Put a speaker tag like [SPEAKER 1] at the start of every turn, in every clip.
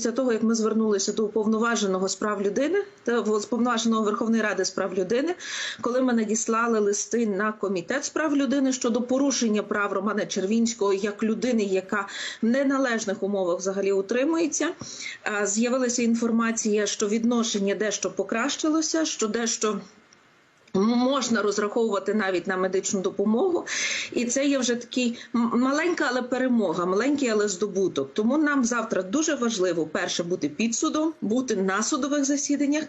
[SPEAKER 1] Після того, як ми звернулися до уповноваженого з прав людини та уповноваженого Верховної Ради з прав людини, коли ми надіслали листи на комітет з прав людини щодо порушення прав Романа Червінського як людини, яка в неналежних умовах взагалі утримується, з'явилася інформація, що відношення дещо покращилося, що дещо. Можна розраховувати навіть на медичну допомогу, і це є вже такий маленька, але перемога, маленький, але здобуток. Тому нам завтра дуже важливо перше бути під судом, бути на судових засіданнях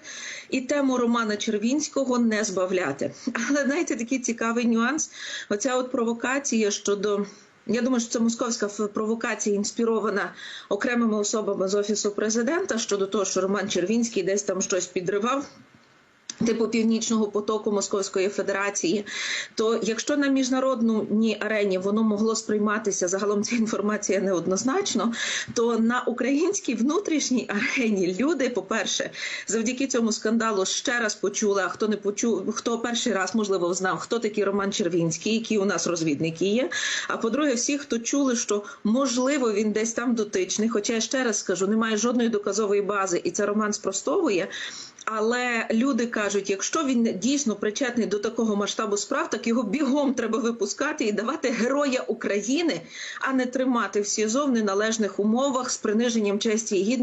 [SPEAKER 1] і тему Романа Червінського не збавляти. Але знаєте, такий цікавий нюанс. Оця от провокація щодо. Я думаю, що це московська провокація інспірована окремими особами з офісу президента щодо того, що Роман Червінський десь там щось підривав. Типу північного потоку Московської Федерації, то якщо на міжнародній арені воно могло сприйматися загалом ця інформація неоднозначно, то на українській внутрішній арені люди, по-перше, завдяки цьому скандалу ще раз почули, а хто не почув, хто перший раз можливо знав, хто такий Роман Червінський, які у нас розвідники є. А по-друге, всі, хто чули, що можливо він десь там дотичний, хоча я ще раз скажу, немає жодної доказової бази, і це Роман спростовує. Але люди кажуть, якщо він дійсно причетний до такого масштабу справ, так його бігом треба випускати і давати героя України, а не тримати в СІЗО в неналежних умовах з приниженням честі і гідності.